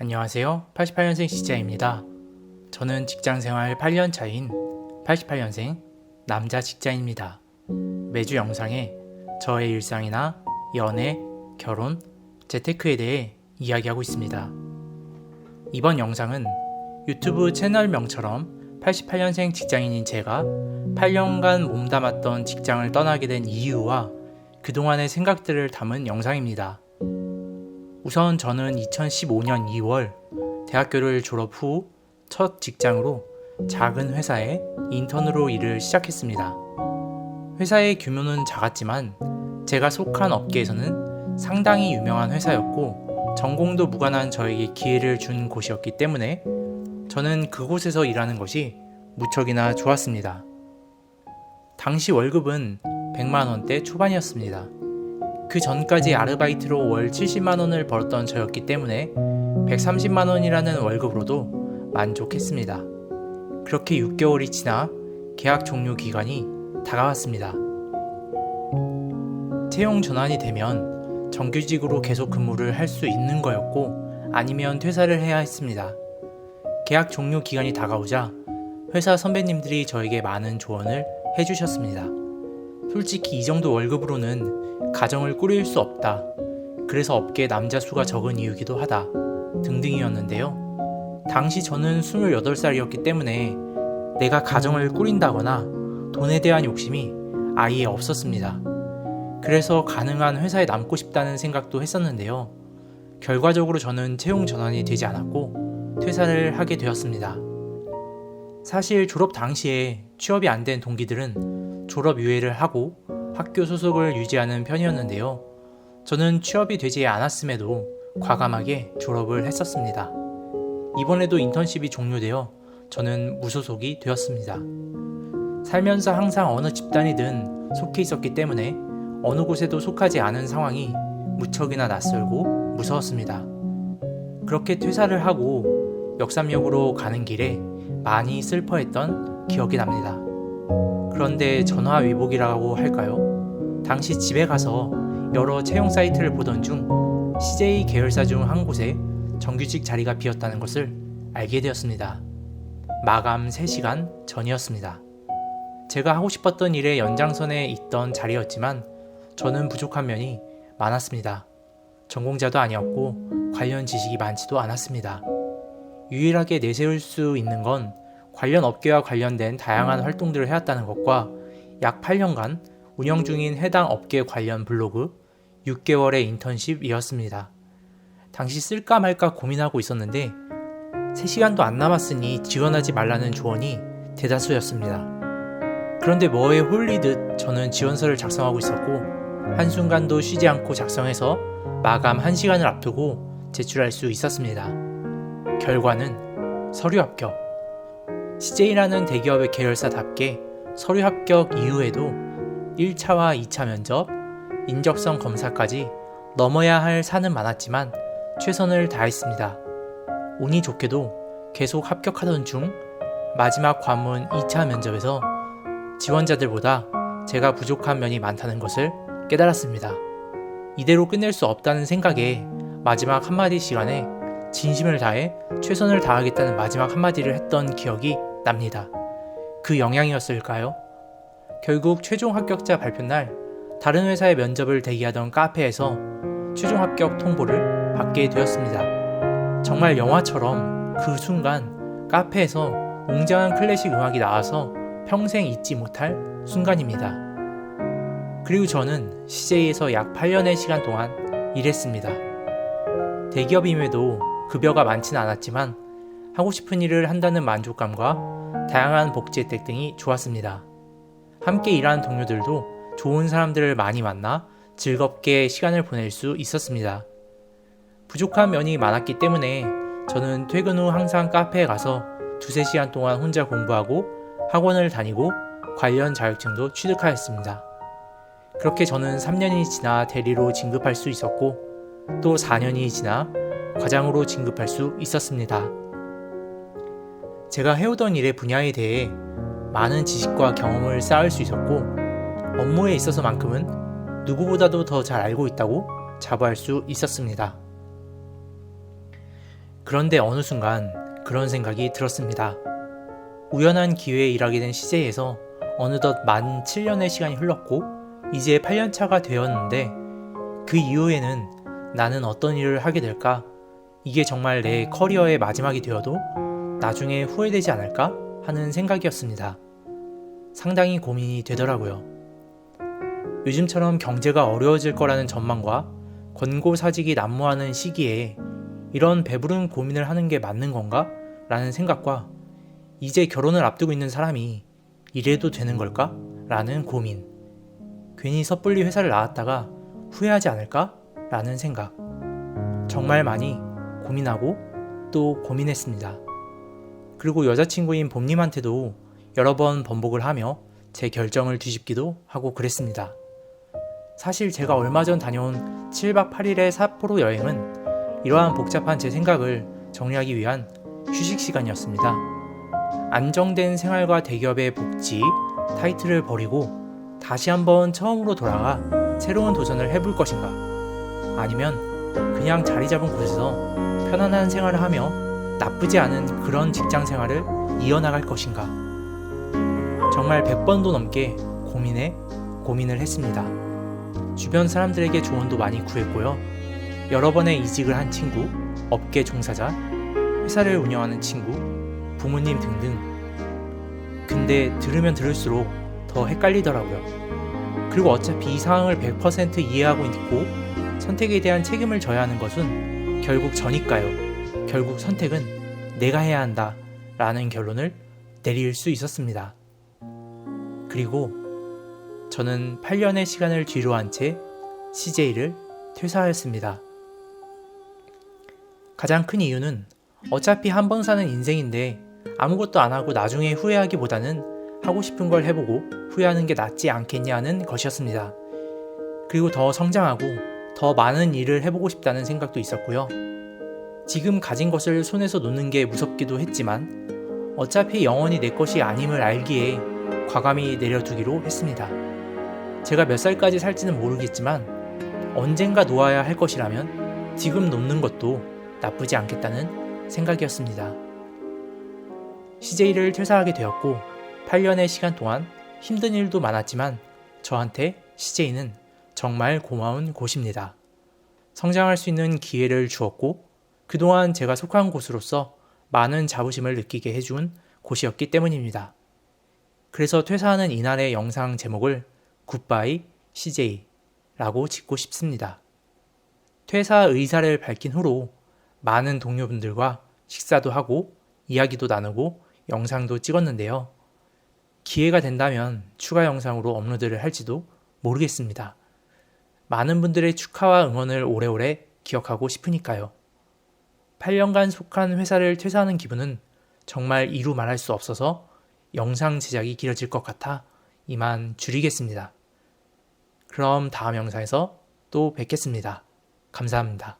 안녕하세요. 88년생 시자입니다. 저는 직장 생활 8년 차인 88년생 남자 직장입니다. 매주 영상에 저의 일상이나 연애, 결혼, 재테크에 대해 이야기하고 있습니다. 이번 영상은 유튜브 채널명처럼 88년생 직장인인 제가 8년간 몸담았던 직장을 떠나게 된 이유와 그동안의 생각들을 담은 영상입니다. 우선 저는 2015년 2월 대학교를 졸업 후 첫 직장으로 작은 회사에 인턴으로 일을 시작했습니다. 회사의 규모는 작았지만 제가 속한 업계에서는 상당히 유명한 회사였고 전공도 무관한 저에게 기회를 준 곳이었기 때문에 저는 그곳에서 일하는 것이 무척이나 좋았습니다. 당시 월급은 100만원대 초반이었습니다. 그 전까지 아르바이트로 월 70만 원을 벌었던 저였기 때문에 130만 원이라는 월급으로도 만족했습니다. 그렇게 6개월이 지나 계약 종료 기간이 다가왔습니다. 채용 전환이 되면 정규직으로 계속 근무를 할 수 있는 거였고 아니면 퇴사를 해야 했습니다. 계약 종료 기간이 다가오자 회사 선배님들이 저에게 많은 조언을 해주셨습니다. 솔직히 이 정도 월급으로는 가정을 꾸릴 수 없다. 그래서 업계에 남자 수가 적은 이유기도 하다. 등등이었는데요. 당시 저는 28살이었기 때문에 내가 가정을 꾸린다거나 돈에 대한 욕심이 아예 없었습니다. 그래서 가능한 회사에 남고 싶다는 생각도 했었는데요. 결과적으로 저는 채용 전환이 되지 않았고 퇴사를 하게 되었습니다. 사실 졸업 당시에 취업이 안 된 동기들은 졸업 유예를 하고 학교 소속을 유지하는 편이었는데요. 저는 취업이 되지 않았음에도 과감하게 졸업을 했었습니다. 이번에도 인턴십이 종료되어 저는 무소속이 되었습니다. 살면서 항상 어느 집단이든 속해 있었기 때문에 어느 곳에도 속하지 않은 상황이 무척이나 낯설고 무서웠습니다. 그렇게 퇴사를 하고 역삼역으로 가는 길에 많이 슬퍼했던 기억이 납니다. 그런데 전화위복이라고 할까요? 당시 집에 가서 여러 채용 사이트를 보던 중 CJ 계열사 중 한 곳에 정규직 자리가 비었다는 것을 알게 되었습니다. 마감 3시간 전이었습니다. 제가 하고 싶었던 일의 연장선에 있던 자리였지만 저는 부족한 면이 많았습니다. 전공자도 아니었고 관련 지식이 많지도 않았습니다. 유일하게 내세울 수 있는 건 관련 업계와 관련된 다양한 활동들을 해왔다는 것과 약 8년간 운영 중인 해당 업계 관련 블로그 6개월의 인턴십이었습니다. 당시 쓸까 말까 고민하고 있었는데 3시간도 안 남았으니 지원하지 말라는 조언이 대다수였습니다. 그런데 뭐에 홀리듯 저는 지원서를 작성하고 있었고 한순간도 쉬지 않고 작성해서 마감 1시간을 앞두고 제출할 수 있었습니다. 결과는 서류 합격. CJ라는 대기업의 계열사답게 서류 합격 이후에도 1차와 2차 면접, 인적성 검사까지 넘어야 할 산은 많았지만 최선을 다했습니다. 운이 좋게도 계속 합격하던 중 마지막 관문 2차 면접에서 지원자들보다 제가 부족한 면이 많다는 것을 깨달았습니다. 이대로 끝낼 수 없다는 생각에 마지막 한마디 시간에 진심을 다해 최선을 다하겠다는 마지막 한마디를 했던 기억이 납니다. 그 영향이었을까요? 결국 최종 합격자 발표날 다른 회사의 면접을 대기하던 카페에서 최종 합격 통보를 받게 되었습니다. 정말 영화처럼 그 순간 카페에서 웅장한 클래식 음악이 나와서 평생 잊지 못할 순간입니다. 그리고 저는 CJ에서 약 8년의 시간 동안 일했습니다. 대기업임에도 급여가 많지는 않았지만 하고 싶은 일을 한다는 만족감과 다양한 복지 혜택 등이 좋았습니다. 함께 일하는 동료들도 좋은 사람들을 많이 만나 즐겁게 시간을 보낼 수 있었습니다. 부족한 면이 많았기 때문에 저는 퇴근 후 항상 카페에 가서 두세 시간 동안 혼자 공부하고 학원을 다니고 관련 자격증도 취득하였습니다. 그렇게 저는 3년이 지나 대리로 진급할 수 있었고 또 4년이 지나 과장으로 진급할 수 있었습니다. 제가 해오던 일의 분야에 대해 많은 지식과 경험을 쌓을 수 있었고 업무에 있어서만큼은 누구보다도 더 잘 알고 있다고 자부할 수 있었습니다. 그런데 어느 순간 그런 생각이 들었습니다. 우연한 기회에 일하게 된 CJ에서 어느덧 만 7년의 시간이 흘렀고 이제 8년 차가 되었는데 그 이후에는 나는 어떤 일을 하게 될까? 이게 정말 내 커리어의 마지막이 되어도 나중에 후회되지 않을까? 하는 생각이었습니다. 상당히 고민이 되더라고요. 요즘처럼 경제가 어려워질 거라는 전망과 권고 사직이 난무하는 시기에 이런 배부른 고민을 하는 게 맞는 건가? 라는 생각과 이제 결혼을 앞두고 있는 사람이 이래도 되는 걸까? 라는 고민. 괜히 섣불리 회사를 나왔다가 후회하지 않을까? 라는 생각. 정말 많이 고민하고 또 고민했습니다. 그리고 여자친구인 봄님한테도 여러 번 번복을 하며 제 결정을 뒤집기도 하고 그랬습니다. 사실 제가 얼마 전 다녀온 7박 8일의 삿포로 여행은 이러한 복잡한 제 생각을 정리하기 위한 휴식 시간이었습니다. 안정된 생활과 대기업의 복지, 타이틀을 버리고 다시 한번 처음으로 돌아가 새로운 도전을 해볼 것인가? 아니면 그냥 자리 잡은 곳에서 편안한 생활을 하며 나쁘지 않은 그런 직장 생활을 이어나갈 것인가? 정말 100번도 넘게 고민해 고민을 했습니다. 주변 사람들에게 조언도 많이 구했고요. 여러 번의 이직을 한 친구, 업계 종사자, 회사를 운영하는 친구, 부모님 등등. 근데 들으면 들을수록 더 헷갈리더라고요. 그리고 어차피 이 상황을 100% 이해하고 있고 선택에 대한 책임을 져야 하는 것은 결국 저니까요. 결국 선택은 내가 해야 한다. 라는 결론을 내릴 수 있었습니다. 그리고 저는 8년의 시간을 뒤로 한 채 CJ를 퇴사하였습니다. 가장 큰 이유는 어차피 한 번 사는 인생인데 아무것도 안 하고 나중에 후회하기보다는 하고 싶은 걸 해보고 후회하는 게 낫지 않겠냐는 것이었습니다. 그리고 더 성장하고 더 많은 일을 해보고 싶다는 생각도 있었고요. 지금 가진 것을 손에서 놓는 게 무섭기도 했지만 어차피 영원히 내 것이 아님을 알기에 과감히 내려두기로 했습니다. 제가 몇 살까지 살지는 모르겠지만 언젠가 놓아야 할 것이라면 지금 놓는 것도 나쁘지 않겠다는 생각이었습니다. CJ를 퇴사하게 되었고 8년의 시간 동안 힘든 일도 많았지만 저한테 CJ는 정말 고마운 곳입니다. 성장할 수 있는 기회를 주었고 그동안 제가 속한 곳으로서 많은 자부심을 느끼게 해준 곳이었기 때문입니다. 그래서 퇴사하는 이날의 영상 제목을 굿바이 CJ라고 짓고 싶습니다. 퇴사 의사를 밝힌 후로 많은 동료분들과 식사도 하고 이야기도 나누고 영상도 찍었는데요. 기회가 된다면 추가 영상으로 업로드를 할지도 모르겠습니다. 많은 분들의 축하와 응원을 오래오래 기억하고 싶으니까요. 8년간 속한 회사를 퇴사하는 기분은 정말 이루 말할 수 없어서 영상 제작이 길어질 것 같아 이만 줄이겠습니다. 그럼 다음 영상에서 또 뵙겠습니다. 감사합니다.